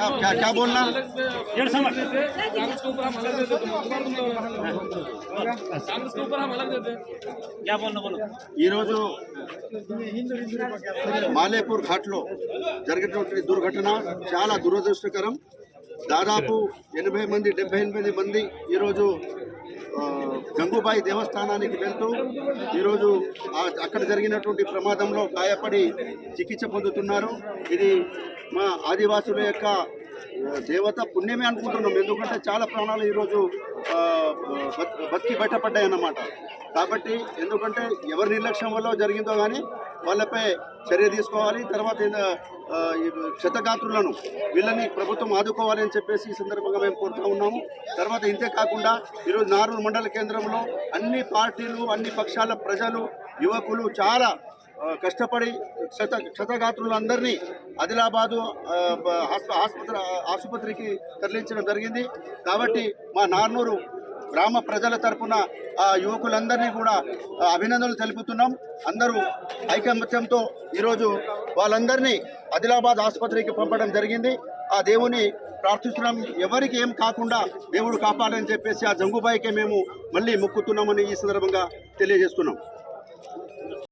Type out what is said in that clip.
क्या क्या क्या बोलना डेढ़ समझ कांग्रेस के ऊपर हम अलग देते तो दोबारा तुम लोग कांग्रेस के ऊपर हम अलग देते क्या बोलना बोलो ఈరోజు మాలేపూర్ ఘాట్లో జరిగినటువంటి దుర్ఘటన చాలా దురదృష్టకరం దాదాపు ఎనభై మంది డెబ్బై ఎనిమిది మంది ఈరోజు ఆ, గంగూబాయి దేవస్థానానికి వెళ్తూ ఈరోజు అక్కడ జరిగినటువంటి ప్రమాదంలో గాయపడి చికిత్స పొందుతున్నారు. ఇది మా ఆదివాసుల యొక్క దేవత పుణ్యమే అనుకుంటున్నాం. ఎందుకంటే చాలా ప్రాణాలు ఈరోజు బతికి బయటపడ్డాయి అన్నమాట కాబట్టి ఎందుకంటే ఎవరి నిర్లక్ష్యం వల్ల జరిగిందో కానీ వాళ్ళపై చర్య తీసుకోవాలి. తర్వాత క్షతగాత్రులను వీళ్ళని ప్రభుత్వం ఆదుకోవాలి అని చెప్పేసి ఈ సందర్భంగా మేము కోరుతూ ఉన్నాము. తర్వాత ఇంతే కాకుండా ఈరోజు నారూరు మండల కేంద్రంలో అన్ని పార్టీలు అన్ని పక్షాల ప్రజలు యువకులు చాలా కష్టపడి క్షత క్షతగాత్రులందరినీ ఆదిలాబాదు ఆసుపత్రి ఆసుపత్రికి తరలించడం జరిగింది. కాబట్టి మా నార్నూరు గ్రామ ప్రజల తరపున ఆ యువకులందరినీ కూడా అభినందనలు తెలుపుతున్నాం. అందరూ ఐకమత్యంతో ఈరోజు వాళ్ళందరినీ ఆదిలాబాద్ ఆసుపత్రికి పంపడం జరిగింది. ఆ దేవుని ప్రార్థిస్తున్నాం. ఎవరికి ఏం కాకుండా దేవుడు కాపాడని చెప్పేసి ఆ జంగుబాయికే మేము మళ్ళీ మొక్కుతున్నామని ఈ సందర్భంగా తెలియజేస్తున్నాం.